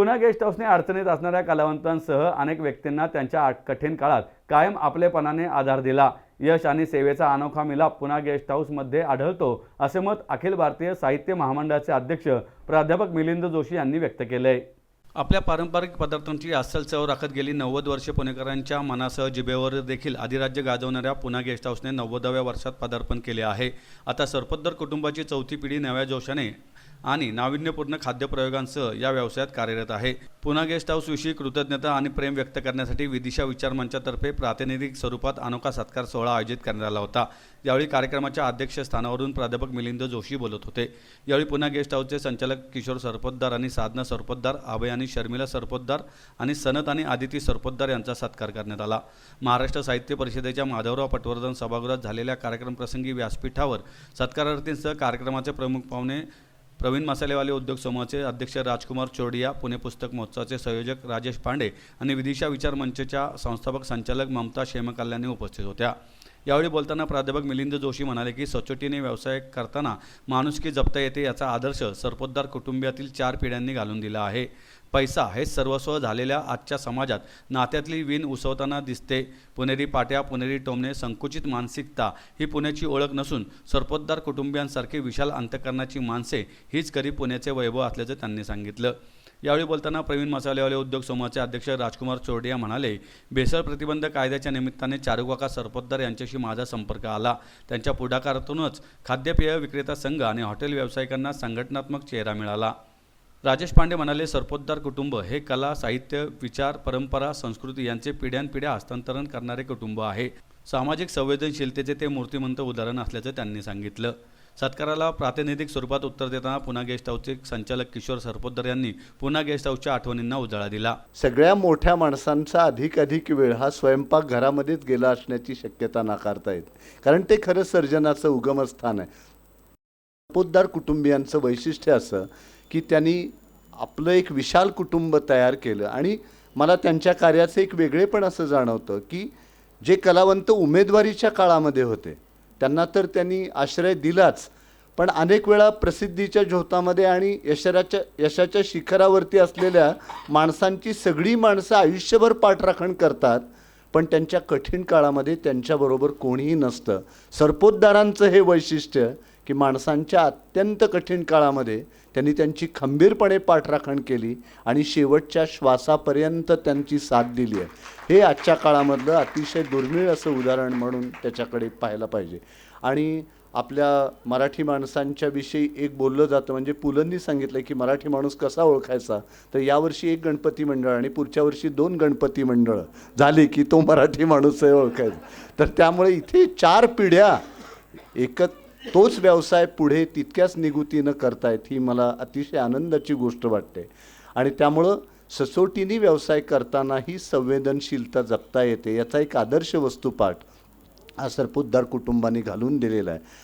पुन्हा गेस्ट हाऊसने अडचणीत असणाऱ्या कलावंतांसह अनेक व्यक्तींना त्यांच्या कठीण काळात कायम आपलेपणाने आधार दिला. यश आणि सेवेचा अनोखा मिलाप पुन्हा गेस्ट हाऊसमध्ये आढळतो असे मत अखिल भारतीय साहित्य महामंडळाचे अध्यक्ष प्राध्यापक मिलिंद जोशी यांनी व्यक्त केले आपल्या पारंपरिक पदार्थांची अस्सल चव राखत गेली. नव्वद वर्षे पुणेकरांच्या मनासह जिभेवर देखील अधिराज्य गाजवणाऱ्या पुन्हा गेस्ट हाऊसने नव्वदाव्या वर्षात पदार्पण केले आहे. आता सरपदर कुटुंबाची चौथी पिढी नव्या जोशाने आणि नाविन्यपूर्ण खाद्यप्रयोगांसह या व्यवसायात कार्यरत आहे. पुन्हा गेस्ट हाऊसविषयी कृतज्ञता आणि प्रेम व्यक्त करण्यासाठी विदिशा विचार मंचातर्फे प्रातिनिधिक स्वरूपात अनोखा सत्कार सोहळा आयोजित करण्यात आला होता. यावेळी कार्यक्रमाच्या अध्यक्षस्थानावरून प्राध्यापक मिलिंद जोशी बोलत होते. यावेळी पुन्हा गेस्ट हाऊसचे संचालक किशोर सरपोतदार आणि साधना सरपोतदार अभय आणि शर्मिला सरपोतदार आणि सनत आणि आदिती सरपोतदार यांचा सत्कार करण्यात आला. महाराष्ट्र साहित्य परिषदेच्या माधवराव पटवर्धन सभागृहात झालेल्या कार्यक्रमप्रसंगी व्यासपीठावर सत्कारार्थींसह कार्यक्रमाचे प्रमुख पाहुणे प्रवीण मसालेवाले उद्योग समूहाचे अध्यक्ष राजकुमार चोरडिया पुणे पुस्तक महोत्सवाचे संयोजक राजेश पांडे आणि विदिशा विचार मंचच्या संस्थापक संचालक ममता क्षेमकल्याणी उपस्थित होत्या. यावेळी बोलताना प्राध्यापक मिलिंद जोशी म्हणाले की सचोटीने व्यवसाय करताना माणुसकी जपता येते याचा आदर्श सरपोतदार कुटुंबियातील चार पिढ्यांनी घालून दिला आहे. पैसा हे सर्वस्व झालेल्या आजच्या समाजात नात्यातली वीण उसवताना दिसते. पुणेरी पाट्या पुणेरी टोमणे संकुचित मानसिकता ही पुण्याची ओळख नसून सरपोतदार कुटुंबियांसारखी विशाल अंतकरणाची माणसे हीच खरी पुण्याचे वैभव असल्याचं त्यांनी सांगितलं. यावेळी बोलताना प्रवीण मसालेवाले उद्योग समूहाचे अध्यक्ष राजकुमार चोरडिया म्हणाले भेसळ प्रतिबंध कायद्याच्या निमित्ताने चारुकाका सरपोतदार यांच्याशी माझा संपर्क आला. त्यांच्या पुढाकारातूनच खाद्यपेय विक्रेता संघ आणि हॉटेल व्यावसायिकांना संघटनात्मक चेहरा मिळाला. राजेश पांडे म्हणाले सरपोतदार कुटुंब हे कला साहित्य विचार परंपरा संस्कृती यांचे पिढ्यानपिढ्या हस्तांतरण करणारे कुटुंब आहे. सामाजिक संवेदनशीलतेचे ते मूर्तिमंत उदाहरण असल्याचं त्यांनी सांगितलं. सत्काराला प्रातिनिधिक स्वरूपात उत्तर देताना पुन्हा गेस्ट हाऊसचे संचालक किशोर सरपोतदार यांनी पुन्हा गेस्ट हाऊसच्या आठवणींना उजाळा दिला. सगळ्या मोठ्या माणसांचा अधिक अधिक वेळ हा स्वयंपाक घरामध्येच गेला असण्याची शक्यता नाकारता येते कारण ते खरं सर्जनाचं उगमस्थान आहे. पोतदार कुटुंबियांचं वैशिष्ट्य असं की त्यांनी आपलं एक विशाल कुटुंब तयार केलं. आणि मला त्यांच्या कार्याचं एक वेगळेपण असं जाणवतं की जे कलावंत उमेदवारीच्या काळामध्ये होते त्यांना तर त्यांनी आश्रय दिलाच. पण अनेक वेळा प्रसिद्धीच्या झोतामध्ये आणि यशराच्या यशाच्या शिखरावरती असलेल्या माणसांची सगळी माणसं आयुष्यभर पाठराखण करतात पण त्यांच्या कठीण काळामध्ये त्यांच्याबरोबर कोणीही नसतं. सरपोतदारांचं हे वैशिष्ट्य की माणसांच्या अत्यंत कठीण काळामध्ये त्यांनी त्यांची खंबीरपणे पाठराखण केली आणि शेवटच्या श्वासापर्यंत त्यांची साथ दिली आहे. हे आजच्या काळामधलं अतिशय दुर्मिळ असं उदाहरण म्हणून त्याच्याकडे पाहायला पाहिजे. आणि आपल्या मराठी माणसांच्या विषयी एक बोललं जातं म्हणजे पुलंनी सांगितलं की मराठी माणूस कसा ओळखायचा? तर यावर्षी एक गणपती मंडळ आणि पुढच्या वर्षी दोन गणपती मंडळं झाली की तो मराठी माणूस ओळखायचा. तर त्यामुळे इथे चार पिढ्या एकत तोच व्यवसाय पुढे तितक्याच निगुतीनं करतायत ही मला अतिशय आनंदाची गोष्ट वाटते. आणि त्यामुळं ससोटीने व्यवसाय करतानाही संवेदनशीलता जपता येते याचा एक आदर्श वस्तुपाठ हा सरपोतदार कुटुंबाने घालून दिलेला आहे.